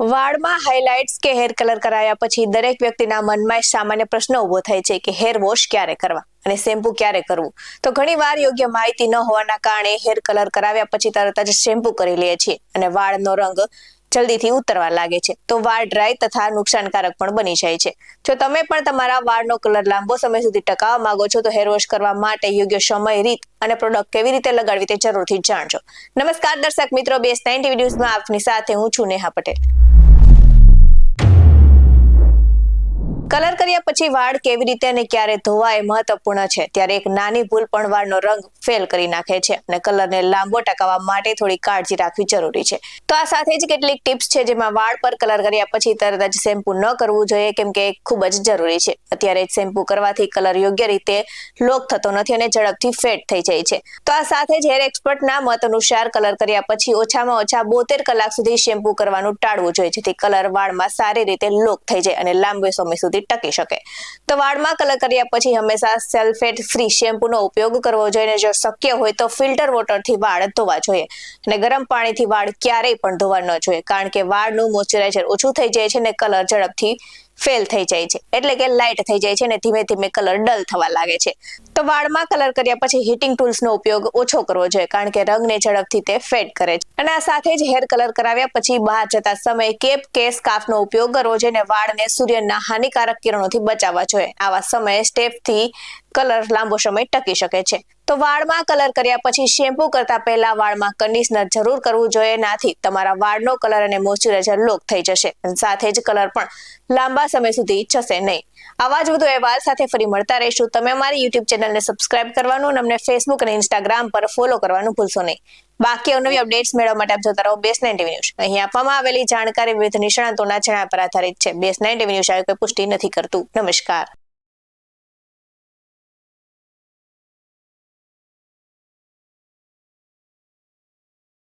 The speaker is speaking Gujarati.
વાળમાં હાઇલાઇટ્સ કે હેર કલર કરાયા પછી દરેક વ્યક્તિના મનમાં સામાન્ય પ્રશ્ન ઊભો થાય છે કે હેર વોશ ક્યારે કરવા અને શેમ્પુ ક્યારે કરવું? તો ઘણી વાર યોગ્ય માહિતી ન હોવાના કારણે હેર કલર કરાવ્યા પછી તરત જ શેમ્પુ કરી લઈએ છીએ અને વાળનો રંગ જલ્દીથી ઉતરવા લાગે છે. તો વાળ ડ્રાય તથા નુકસાનકારક પણ બની જાય છે. જો તમે પણ તમારા વાળનો કલર લાંબો સમય સુધી ટકાવવા માંગો છો તો હેર વોશ કરવા માટે યોગ્ય સમય, રીત અને પ્રોડક્ટ કેવી રીતે લગાડવી તે જરૂરથી જાણજો. નમસ્કાર દર્શક મિત્રો બેસ્ટ નાઇન્ટી વિડીયોઝમાં આપની સાથે હું છું નેહા પટેલ. કલર કર્યા પછી વાળ કેવી રીતે અને ક્યારે ધોવા એ મહત્વપૂર્ણ છે. ત્યારે એક નાની ભૂલ પણ વાળનો રંગ ફેલ કરી નાખે છે અને કલરને લાંબો ટકાવવા માટે થોડી કાળજી રાખવી જરૂરી છે. તો આ સાથે જ કેટલીક ટિપ્સ છે જેમાં વાળ પર કલર કર્યા પછી તરત જ શેમ્પુ ન કરવું જોઈએ કેમ કે ખૂબ જ જરૂરી છે. અત્યારે જ કરવાથી કલર યોગ્ય રીતે લોક થતો નથી અને ઝડપથી ફેડ થઈ જાય છે. તો આ સાથે જ હેર એક્સપર્ટના મત અનુસાર કલર કર્યા પછી ઓછામાં ઓછા બોતેર કલાક સુધી શેમ્પુ કરવાનું ટાળવું જોઈએ, જેથી કલર વાળમાં સારી રીતે લોક થઈ જાય અને લાંબે સમય સુધી ટકી શકે. તો વાળમાં કલર કર્યા પછી હંમેશા સલ્ફેટ ફ્રી શેમ્પૂનો ઉપયોગ કરવો જોઈએ જો શક્ય હોય તો ફિલ્ટર વોટરથી વાળ ધોવા જોઈએ. અને ગરમ પાણીથી વાળ ક્યારેય પણ ધોવા ન જોઈએ. કારણ કે વાળનું મોઇશ્ચરાઇઝર ઓછું થઈ જાય છે અને કલર ઝડપથી ફેલ થઈ જાય છે. એટલે કે લાઇટ થઈ જાય છે અને ધીમે ધીમે કલર ડલ થવા લાગે છે. તો વાળમાં કલર કર્યા પછી હીટિંગ ટૂલ્સનો ઉપયોગ ઓછો કરવો જોઈએ, કારણ કે રંગને ઝડપથી તે ફેડ કરે છે. અને આ સાથે જ હેર કલર કરાવ્યા પછી બહાર જતા સમયે કેપ કે સ્કાર્ફનો ઉપયોગ કરવો જોઈએ અને વાળને સૂર્યના હાનિકારક કિરણોથી બચાવવા જોઈએ. આવા સમયે સ્ટેપથી કલર લાંબો સમય ટકી શકે છે. તો વાળમાં કલર કર્યા પછી શેમ્પુ કરતા પહેલા વાળમાં કન્ડિશનર જરૂર કરવું જોઈએ, નાથી તમારા વાળનો કલર અને મોઇશ્ચરાઇઝર લોક થઈ જશે. સાથે જ કલર પણ લાંબા સમય સુધી જશે નહીં. આવા જ વધુ અહેવાલ સાથે ફરી મળતા રહીશું. તમે અમારી યુટ્યુબ ચેનલને સબસ્ક્રાઇબ કરવાનું અને અમને ફેસબુક અને ઇન્સ્ટાગ્રામ પર ફોલો કરવાનું ભૂલશો નહીં. બાકી અવનવી અપડેટ્સ મેળવવા માટે આપ જોતા રહો બેસ નાઇન ટીવી ન્યૂઝ અહીં આપવામાં આવેલી જાણકારી વિવિધ નિષ્ણાંતોના જણાવ્યા પર આધારિત છે. બેસ નાઇન ટીવી ન્યૂઝ આયોગ પુષ્ટિ નથી કરતું. નમસ્કાર.